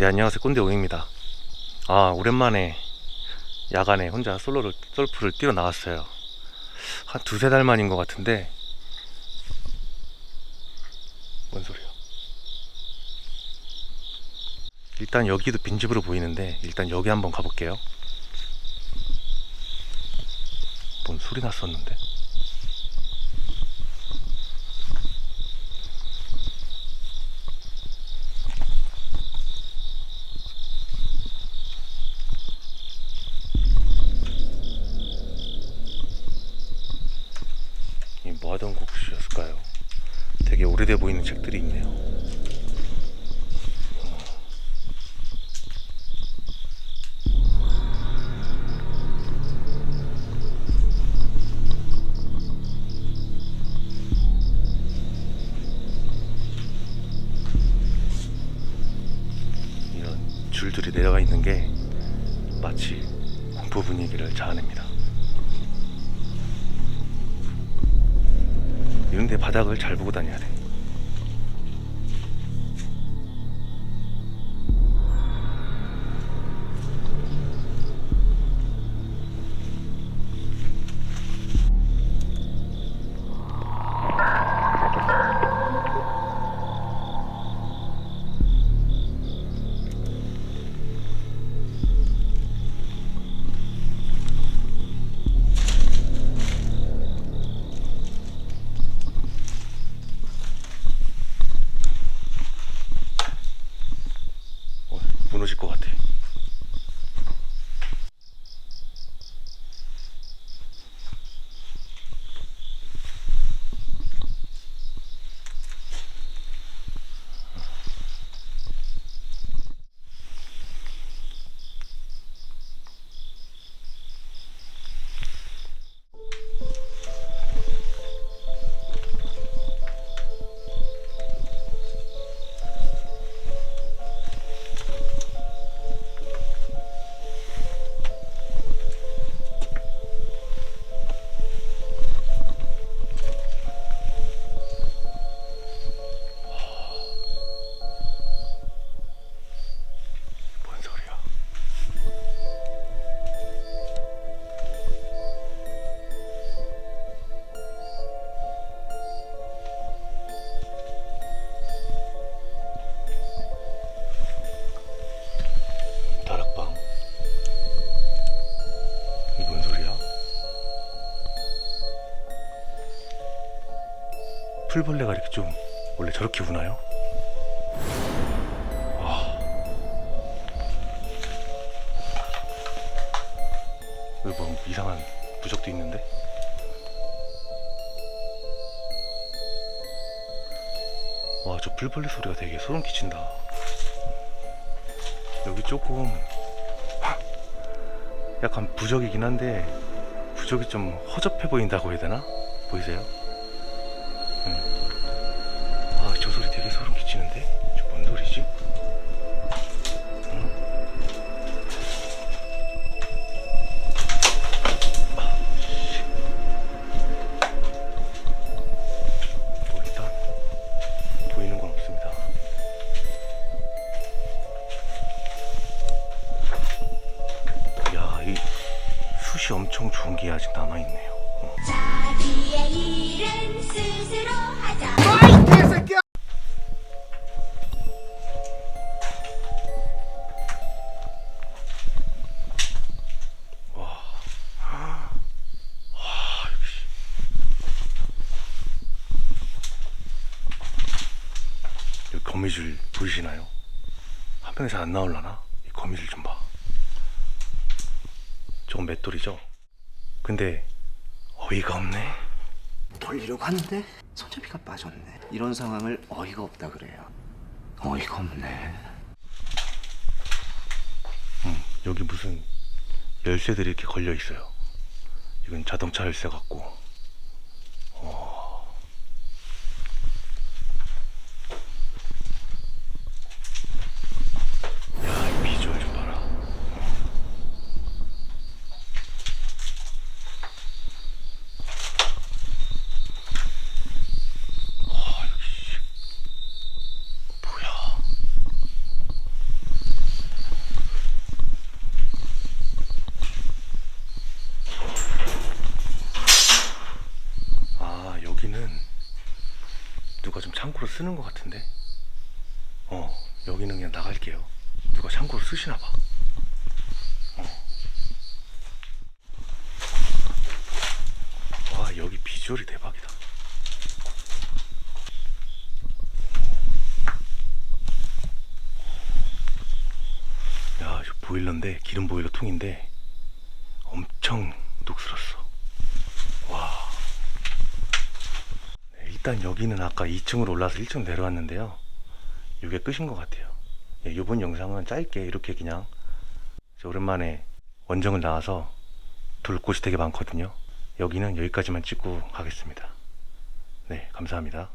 네 안녕하세요. 꼰대 오입니다. 아 오랜만에 야간에 혼자 솔로를 솔프를 뛰어 나왔어요. 한 두세 달 만인 것 같은데 뭔 소리야? 일단 여기도 빈집으로 보이는데 일단 여기 한번 가볼게요. 뭔 소리 났었는데 이 뭐하던 곡수였을까요? 되게 오래돼 보이는 책들이 있네요. 이런 줄들이 내려가 있는 게 마치 공포 분위기를 자아냅니다. 이런데 바닥을 잘 보고 다녀야 돼. 무너질 것 같아. 풀벌레가 이렇게 좀 원래 저렇게 우나요? 여기 뭐 이상한 부적도 있는데? 와, 저 불벌레 소리가 되게 소름 끼친다. 여기 조금 약간 부적이긴 한데 부적이 좀 허접해 보인다고 해야 되나? 보이세요? 엄청 좋은 게 아직 남아 있네요. 자기의 일은 스스로 하자. 여기 거미줄 보이시나요? 화면에 잘 안 나올라나? 이 거미줄 좀 봐. 저건 맷돌이죠? 근데 어이가 없네. 돌리려고 하는데 손잡이가 빠졌네. 이런 상황을 어이가 없다 그래요. 어이가 없네. 음, 여기 무슨 열쇠들이 이렇게 걸려 있어요. 이건 자동차 열쇠 같고. 어. 야, 이 비주얼 좀 봐라. 와, 여기 뭐야? 쓰는 것 같은데? 어, 여기는 그냥 나갈게요. 누가 창고로 쓰시나 봐. 어. 와, 여기 비주얼이 대박이다. 야, 저 보일러인데, 기름 보일러 통인데, 엄청 녹슬었어. 와. 네, 일단 여기는 아까 2층으로 올라서 1층 내려왔는데요. 이게 끝인 것 같아요. 예, 이번 영상은 짧게 이렇게 그냥 저 오랜만에 원정을 나와서 돌 곳이 되게 많거든요. 여기는 여기까지만 찍고 가겠습니다. 네, 감사합니다.